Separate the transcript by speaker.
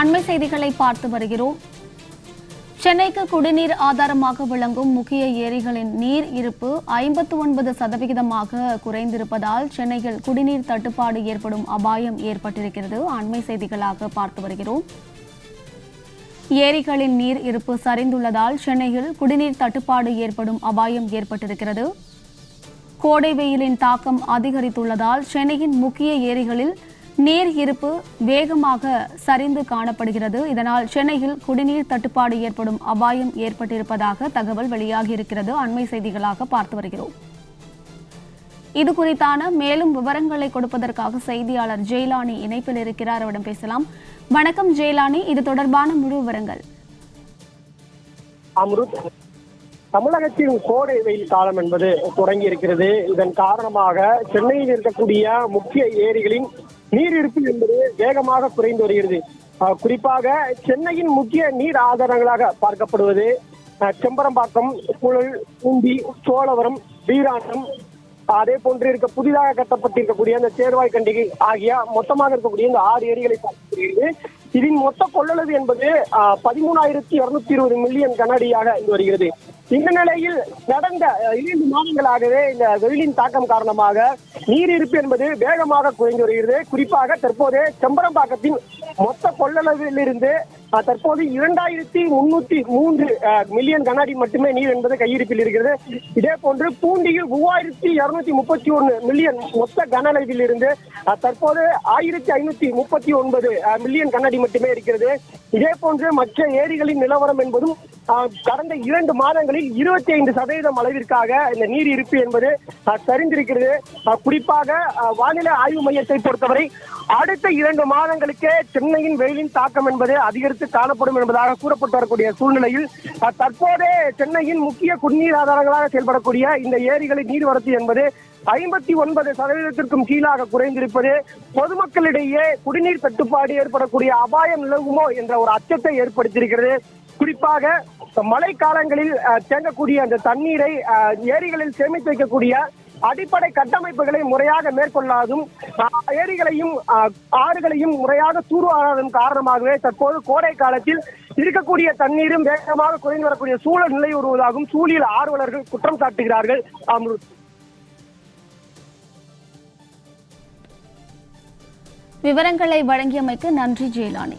Speaker 1: அண்மை செய்திகளை பார்த்து வருகிறோம். சென்னைக்கு குடிநீர் ஆதாரமாக விளங்கும் முக்கிய ஏரிகளின் நீர் இருப்பு ஐம்பத்து ஒன்பது சதவிகிதமாக குறைந்திருப்பதால் சென்னையில் குடிநீர் தட்டுப்பாடு ஏற்படும் அபாயம் ஏற்பட்டிருக்கிறது. அண்மை செய்திகளாக பார்த்து வருகிறோம். ஏரிகளின் நீர் இருப்பு சரிந்துள்ளதால் சென்னையில் குடிநீர் தட்டுப்பாடு ஏற்படும் அபாயம் ஏற்பட்டிருக்கிறது. கோடை வெயிலின் தாக்கம் அதிகரித்துள்ளதால் சென்னையின் முக்கிய ஏரிகளில் நீர் இருப்பு வேகமாக சரிந்து காணப்படுகிறது. இதனால் சென்னையில் குடிநீர் தட்டுப்பாடு ஏற்படும் அபாயம் ஏற்பட்டிருப்பதாக தகவல் வெளியாகியிருக்கிறது. அண்மை செய்திகளாக பார்த்து வருகிறோம். இது குறித்தான மேலும் விவரங்களை கொடுப்பதற்காக செய்தியாளர் ஜெயலானி இணைப்பில் இருக்கிறார். அவரிடம் பேசலாம். வணக்கம் ஜெயலானி. இது தொடர்பான முழு விவரங்கள்.
Speaker 2: தமிழகத்தின் கோடை வெயில் காலம் என்பது தொடங்கி இருக்கிறது இதன் காரணமாக சென்னையில் இருக்கக்கூடிய முக்கிய ஏரிகளின் நீர் இருப்பு என்பது வேகமாக குறைந்து வருகிறது. குறிப்பாக சென்னையின் முக்கிய நீர் ஆதாரங்களாக பார்க்கப்படுவது செம்பரம்பாக்கம் புழல் பூண்டி சோழவரம் வீராணம் அதே போன்று இருக்க புதிதாக கட்டப்பட்டிருக்கக்கூடிய அந்த சேர்வாய் கண்டிகை ஆகிய மொத்தமாக இருக்கக்கூடிய இந்த ஆறு ஏரிகளை பார்க்கப்படுகிறது. இதன் மொத்த கொள்ளளவு என்பது ஆஹ், பதிமூணாயிரத்தி இருநூத்தி இருபது மில்லியன் கனஅடியாக இங்கு வருகிறது. இந்த நிலையில் கடந்த இரண்டு மாதங்களாகவே இந்த வெயிலின் தாக்கம் காரணமாக நீர் இருப்பு என்பது வேகமாக குறைந்து வருகிறது. குறிப்பாக தற்போது செம்பரம்பாக்கத்தின் மொத்த கொள்ளளவிலிருந்து இருந்து தற்போது இரண்டாயிரத்தி முன்னூத்தி மூன்று மில்லியன் கண்ணாடி மட்டுமே நீர் என்பது கையிருப்பில் இருக்கிறது. இதே போன்று பூண்டியில் மூவாயிரத்தி இருநூத்தி முப்பத்தி ஒன்னு மில்லியன் மொத்த கன அளவில் இருந்து தற்போது ஆயிரத்தி ஐநூத்தி முப்பத்தி ஒன்பது மில்லியன் கண்ணாடி மட்டுமே இருக்கிறது. இதே போன்று மற்ற ஏரிகளின் நிலவரம் என்பதும் கடந்த இரண்டு மாதங்களில் இருபத்தி ஐந்து சதவீதம் அளவிற்காக இந்த நீர் இருப்பு என்பது சரிந்திருக்கிறது. குறிப்பாக வானிலை ஆய்வு மையத்தை பொறுத்தவரை அடுத்த இரண்டு மாதங்களுக்கே சென்னையின் வெயிலின் தாக்கம் என்பது அதிகரித்து காணப்படும் என்பதாக கூறப்பட்டு வரக்கூடிய சூழ்நிலையில் அஹ், தற்போதே சென்னையின் முக்கிய குடிநீர் ஆதாரங்களாக செயல்படக்கூடிய இந்த ஏரிகளின் நீர்வரத்து என்பது ஐம்பத்தி ஒன்பது சதவீதத்திற்கும் கீழாக குறைந்திருப்பது பொதுமக்களிடையே குடிநீர் தட்டுப்பாடு ஏற்படக்கூடிய அபாயம் நிலவுமோ என்ற ஒரு அச்சத்தை ஏற்படுத்தியிருக்கிறது. குறிப்பாக மழை காலங்களில் தேங்கக்கூடிய அந்த தண்ணீரை ஏரிகளில் சேமித்து வைக்கக்கூடிய அடிப்படை கட்டமைப்புகளை முறையாக மேற்கொள்ளாதும் ஏரிகளையும் ஆறுகளையும் முறையாக தூர்வாராதன் காரணமாகவே தற்போது கோடை காலத்தில் இருக்கக்கூடிய தண்ணீரும் வேகமாக குறைந்து வரக்கூடிய சூழல் நிலை வருவதாகவும் சூழியல் ஆர்வலர்கள் குற்றம் சாட்டுகிறார்கள். அம்ருத்
Speaker 1: விவரங்களை வழங்கியமைக்கு நன்றி ஜெயலானி.